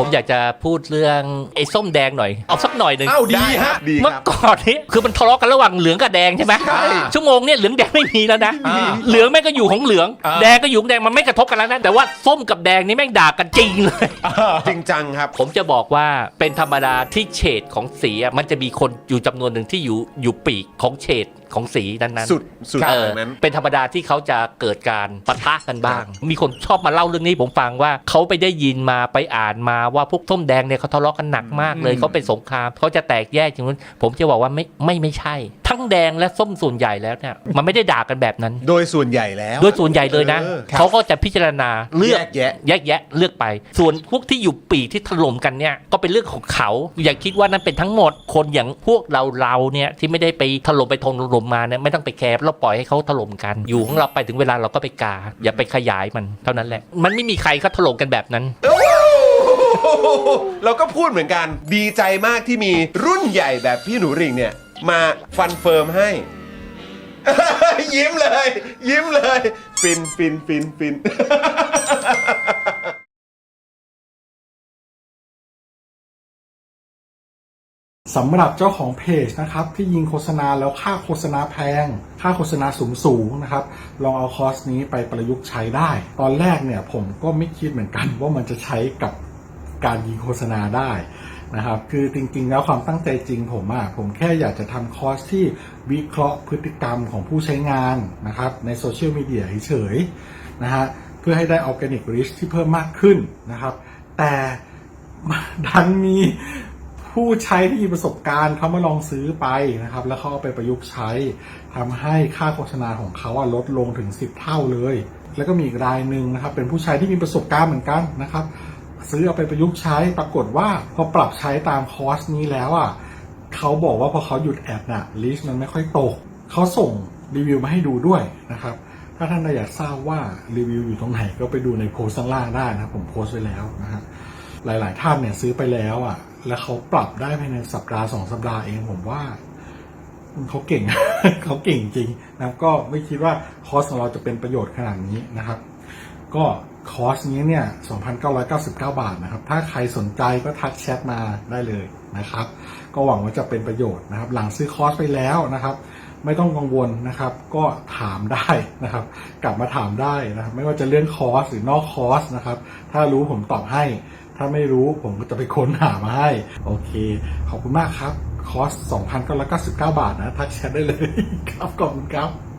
ผมอยากจะพูดเรื่องไอ้ส้มแดงหน่อย เอาสักหน่อยหนึ่ง เอ้าดีฮะ ดีเมื่อครับ ก่อนนี้คือมันทะเลาะกันระหว่างเหลืองกับแดงใช่ไหมใช่ชั่วโมงเนี่ยเหลืองแดงไม่มีแล้วนะ อ่าเหลืองแม่งก็อยู่ของเหลือง อ่า แดงก็อยู่ของแดงมันไม่กระทบกันแล้วนะ แต่ว่าส้มกับแดงนี่แม่งด่ากันจริงเลย จริงจังครับ ผมจะบอกว่าเป็นธรรมดาที่เฉดของสีอะมันจะมีคนอยู่จำนวนหนึ่งที่อยู่อยู่ปีกของเฉด ของสีนั้นๆสุดสุดเออทางนั้น เป็นธรรมดาที่เขาจะเกิดการปะทะกันบ้าง มีคนชอบมาเล่าเรื่องนี้ผมฟังว่าเขาไปได้ยินมาไปอ่านมาว่าพวกส้มแดงเนี่ยเขาทะเลาะกันหนักมากเลยอืมเขาเป็นสงครามเขาจะแตกแยกอย่างนู้นผมจะบอกว่าไม่ไม่ไม่ใช่ ทั้งแดงและส้มส่วนใหญ่แล้วเนี่ยมันไม่ได้ด่ากันแบบนั้น โดยส่วนใหญ่แล้ว โดยส่วนใหญ่เลยนะออเขาก็จะพิจารณาเลือก แยกแยะ แยกแยะเลือกไป ส่วนพวกที่อยู่ปีกที่ถล่มกันเนี่ยก็เป็นเรื่องของเขา อย่าคิดว่านั่นเป็นทั้งหมดคนอย่างพวกเราเราเนี่ยที่ไม่ได้ไปถล่มไปทงถล่มมาเนี่ยไม่ต้องไปแคร์เราปล่อยให้เขาถล่มกัน อยู่ของเราไปถึงเวลาเราก็ไปกา อย่าไปขยายมันเท่านั้นแหละ มันไม่มีใครเขาถล่มกันแบบนั้น เราก็พูดเหมือนกันดีใจมากที่มีรุ่นใหญ่แบบพี่หนูริ่งเนี่ย มาฟันเฟิร์มให้ ยิ้มเลย ยิ้มเลย ฟินฟินฟินฟินสำหรับเจ้าของเพจนะครับที่ยิงโฆษณาแล้วค่าโฆษณาแพง ค่าโฆษณาสูงสูงนะครับ ลองเอาคอร์สนี้ไปประยุกต์ใช้ได้ ตอนแรกเนี่ยผมก็ไม่คิดเหมือนกันว่ามันจะใช้กับการยิงโฆษณาได้ นะครับ คือจริงๆ แล้วความตั้งใจจริงผมอะผมแค่อยากจะทำคอร์สที่วิเคราะห์พฤติกรรมของผู้ใช้งานนะครับในโซเชียลมีเดียเฉยๆนะฮะเพื่อให้ได้ออร์แกนิกริชที่เพิ่มมากขึ้นนะครับ แต่ดันมีผู้ใช้ที่มีประสบการณ์เขามาลองซื้อไปนะครับ แล้วเขาเอาไปประยุกต์ใช้ทำให้ค่าโฆษณาของเขาลดลงถึง 10 เท่าเลย แล้วก็มีอีกรายหนึ่งนะครับ เป็นผู้ใช้ที่มีประสบการณ์เหมือนกันนะครับ ซื้อเอาไปประยุกต์ใช้ปรากฏว่าพอปรับใช้ตามคอร์สนี้แล้วอะเขาบอกว่าพอเขาหยุดแอดน่ะลิสต์มันไม่ค่อยตกเขาส่งรีวิวมาให้ดูด้วยนะครับ ถ้าท่านอยากทราบว่ารีวิวอยู่ตรงไหนก็ไปดูในโพสต์ข้างล่างได้นะผมโพสต์ไว้แล้วนะฮะหลาย ๆ ท่านเนี่ยซื้อไปแล้วอะ แล้วเขาปรับได้ภายในสัปดาห์สองสัปดาห์เองผมว่าเขาเก่งเขาเก่งจริงนะก็ไม่คิดว่าคอร์สของเราจะเป็นประโยชน์ขนาดนี้นะครับ ก็ คอร์สนี้เนี่ย 2,999 บาทนะครับ ถ้าใครสนใจก็ทักแชทมาได้เลยนะครับ ก็หวังว่าจะเป็นประโยชน์นะครับ หลังซื้อคอร์สไปแล้วนะครับ ไม่ต้องกังวลนะครับ ก็ถามได้นะครับ กลับมาถามได้นะครับ ไม่ว่าจะเรื่องคอร์สหรือนอกคอร์สนะครับ ถ้ารู้ผมตอบให้ ถ้าไม่รู้ผมก็จะไปค้นหามาให้ โอเค ขอบคุณมากครับ คอร์ส 2,999 บาทนะ ทักแชทได้เลยครับ ขอบคุณครับ